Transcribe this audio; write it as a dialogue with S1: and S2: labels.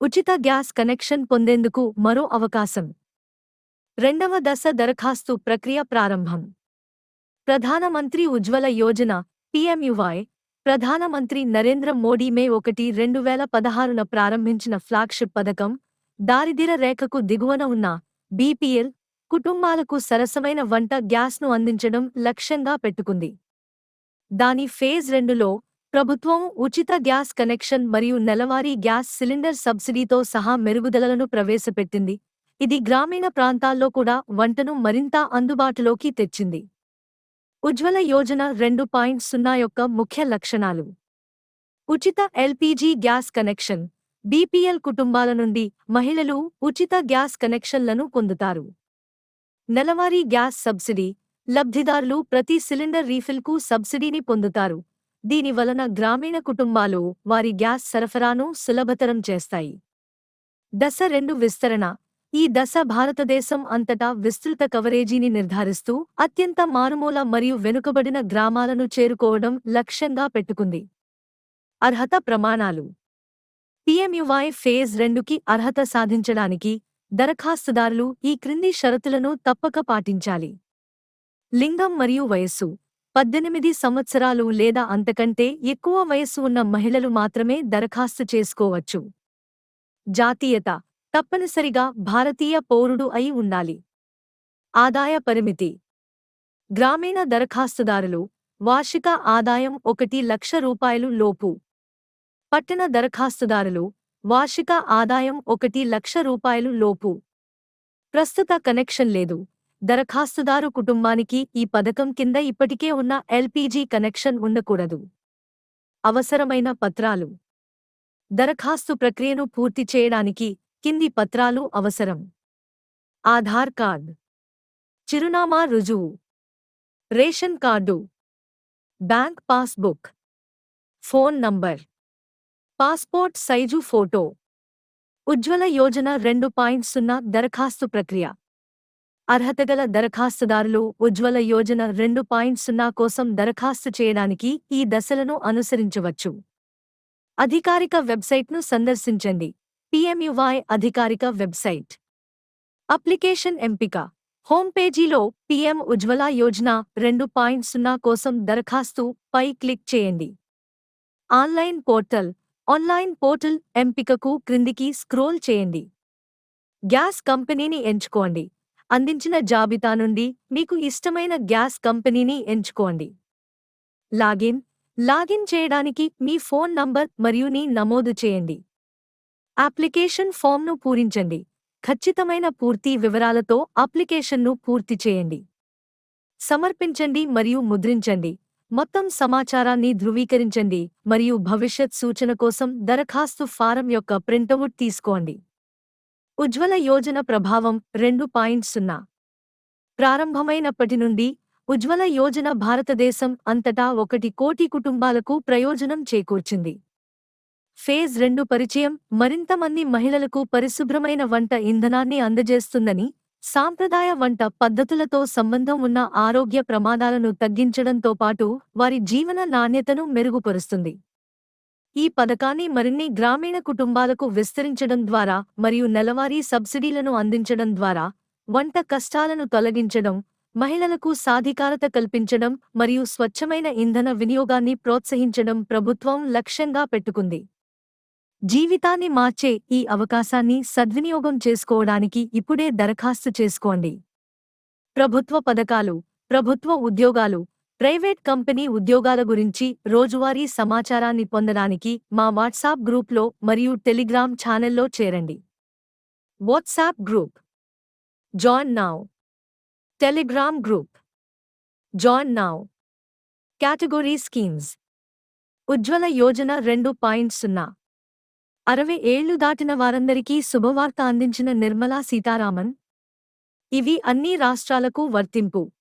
S1: ఉచిత gas connection పొందేందుకు మరో అవకాశం. రెండవ దశ దరఖాస్తు ప్రక్రియ ప్రారంభం. ప్రధానమంత్రి ఉజ్వల యోజన పీఎంయువై ప్రధానమంత్రి నరేంద్ర మోడీ మే ఒకటి రెండు వేల పదహారున ప్రారంభించిన ఫ్లాగ్షిప్ పథకం దారిద్ర రేఖకు దిగువన ఉన్న బీపీఎల్ కుటుంబాలకు సరసమైన వంట గ్యాస్ను అందించడం లక్ష్యంగా పెట్టుకుంది. దాని ఫేజ్ రెండులో ప్రభుత్వం ఉచిత గ్యాస్ కనెక్షన్ మరియు నెలవారీ గ్యాస్ సిలిండర్ సబ్సిడీతో సహా మెరుగుదలలను ప్రవేశపెట్టింది. ఇది గ్రామీణ ప్రాంతాల్లో కూడా వంటను మరింత అందుబాటులోకి తెచ్చింది. ఉజ్వల యోజన రెండు పాయింట్ సున్నా యొక్క ముఖ్య లక్షణాలు. ఉచిత ఎల్పీజీ గ్యాస్ కనెక్షన్. బీపీఎల్ కుటుంబాల నుండి మహిళలు ఉచిత గ్యాస్ కనెక్షన్లను పొందుతారు. నెలవారీ గ్యాస్ సబ్సిడీ. లబ్ధిదారులు ప్రతి సిలిండర్ రీఫిల్కు సబ్సిడీని పొందుతారు. దీని వలన గ్రామీణ కుటుంబాలు వారి గ్యాస్ సరఫరాను సులభతరం చేస్తాయి. దశ రెండు విస్తరణ. ఈ దశ భారతదేశం అంతటా విస్తృత కవరేజీని నిర్ధారిస్తూ అత్యంత మారుమూల మరియు వెనుకబడిన గ్రామాలను చేరుకోవడం లక్ష్యంగా పెట్టుకుంది. అర్హత ప్రమాణాలు. పిఎంయువై ఫేజ్ రెండుకి అర్హత సాధించడానికి దరఖాస్తుదారులు ఈ క్రింది షరతులను తప్పక పాటించాలి. లింగం మరియు వయస్సు. పద్దెనిమిది సంవత్సరాలు లేదా అంతకంటే ఎక్కువ వయస్సు ఉన్న మహిళలు మాత్రమే దరఖాస్తు చేసుకోవచ్చు. జాతీయత. తప్పనిసరిగా భారతీయ పౌరుడు అయి ఉండాలి. ఆదాయ పరిమితి. గ్రామీణ దరఖాస్తుదారులు. వార్షిక ఆదాయం ఒకటి లక్ష రూపాయలు లోపు. పట్టణ దరఖాస్తుదారులు. వార్షిక ఆదాయం ఒకటి లక్ష రూపాయలు లోపు. ప్రస్తుత కనెక్షన్ లేదు. దరఖాస్తుదారు కుటుంబానికి ఈ పథకం కింద ఇప్పటికే ఉన్న ఎల్పీజీ కనెక్షన్ ఉండకూడదు. అవసరమైన పత్రాలు. దరఖాస్తు ప్రక్రియను పూర్తి చేయడానికి కింది పత్రాలు అవసరం. ఆధార్ కార్డ్. చిరునామా రుజువు. Ration card. Bank passbook. Phone number. Passport size photo. Ujjwala Yojana రెండు పాయింట్ సున్నా దరఖాస్తు ప్రక్రియ. అర్హతగల దరఖాస్తుదారులు ఉజ్వల యోజన రెండు పాయింట్ సున్నా కోసం దరఖాస్తు చేయడానికి ఈ దశలను అనుసరించవచ్చు. అధికారిక వెబ్సైట్ను సందర్శించండి. పిఎంయువై అధికారిక వెబ్సైట్. అప్లికేషన్ ఎంపిక. హోమ్ పేజీలో పిఎం ఉజ్వల యోజన రెండు పాయింట్ సున్నా కోసం దరఖాస్తు పై క్లిక్ చేయండి. Online portal. ఆన్లైన్ పోర్టల్ ఎంపికకు క్రిందికి స్క్రోల్ చేయండి. గ్యాస్ కంపెనీని ఎంచుకోండి. అందించిన జాబితా నుండి మీకు ఇష్టమైన గ్యాస్ కంపెనీని ఎంచుకోండి. లాగిన్ లాగిన్ చేయడానికి మీ ఫోన్ నంబర్ మరియుని నమోదు చేయండి. అప్లికేషన్ ఫామ్ను పూరించండి. ఖచ్చితమైన పూర్తి వివరాలతో అప్లికేషన్ను పూర్తి చేయండి. సమర్పించండి మరియు ముద్రించండి. మొత్తం సమాచారాన్ని ధృవీకరించండి మరియు భవిష్యత్ సూచన కోసం దరఖాస్తు ఫారం యొక్క ప్రింటౌట్ తీసుకోండి. ఉజ్వల యోజన ప్రభావం రెండు పాయింట్ సున్నా. ప్రారంభమైనప్పటి నుండి ఉజ్వల యోజన భారతదేశం అంతటా ఒకటి కోటి కుటుంబాలకు ప్రయోజనం చేకూర్చింది. ఫేజ్ రెండు పరిచయం మరింత మంది మహిళలకు పరిశుభ్రమైన వంట ఇంధనాన్ని అందజేస్తుందని సాంప్రదాయ వంట పద్ధతులతో సంబంధం ఉన్న ఆరోగ్య ప్రమాదాలను తగ్గించడంతో పాటు వారి జీవన నాణ్యతను మెరుగుపరుస్తుంది. ఈ పథకాన్ని మరిన్ని గ్రామీణ కుటుంబాలకు విస్తరించడం ద్వారా మరియు నెలవారీ సబ్సిడీలను అందించడం ద్వారా వంట కష్టాలను తొలగించడం మహిళలకు సాధికారత కల్పించడం మరియు స్వచ్ఛమైన ఇంధన వినియోగాన్ని ప్రోత్సహించడం ప్రభుత్వం లక్ష్యంగా పెట్టుకుంది. జీవితాన్ని మార్చే ఈ అవకాశాన్ని సద్వినియోగం చేసుకోవడానికి ఇప్పుడే దరఖాస్తు చేసుకోండి. ప్రభుత్వ పథకాలు ప్రభుత్వ ఉద్యోగాలు ప్రైవేట్ కంపెనీ ఉద్యోగాల గురించి రోజువారీ సమాచారాన్ని పొందడానికి మా వాట్సాప్ గ్రూప్లో మరియు టెలిగ్రామ్ ఛానల్లో చేరండి. WhatsApp group. Join now. Telegram group. Join now. Category schemes. Ujjwala Yojana రెండు పాయింట్ సున్నా. అరవై ఏళ్ళు దాటిన వారందరికీ శుభవార్త అందించిన నిర్మలా సీతారామన్. ఇవి అన్ని రాష్ట్రాలకు వర్తింపు.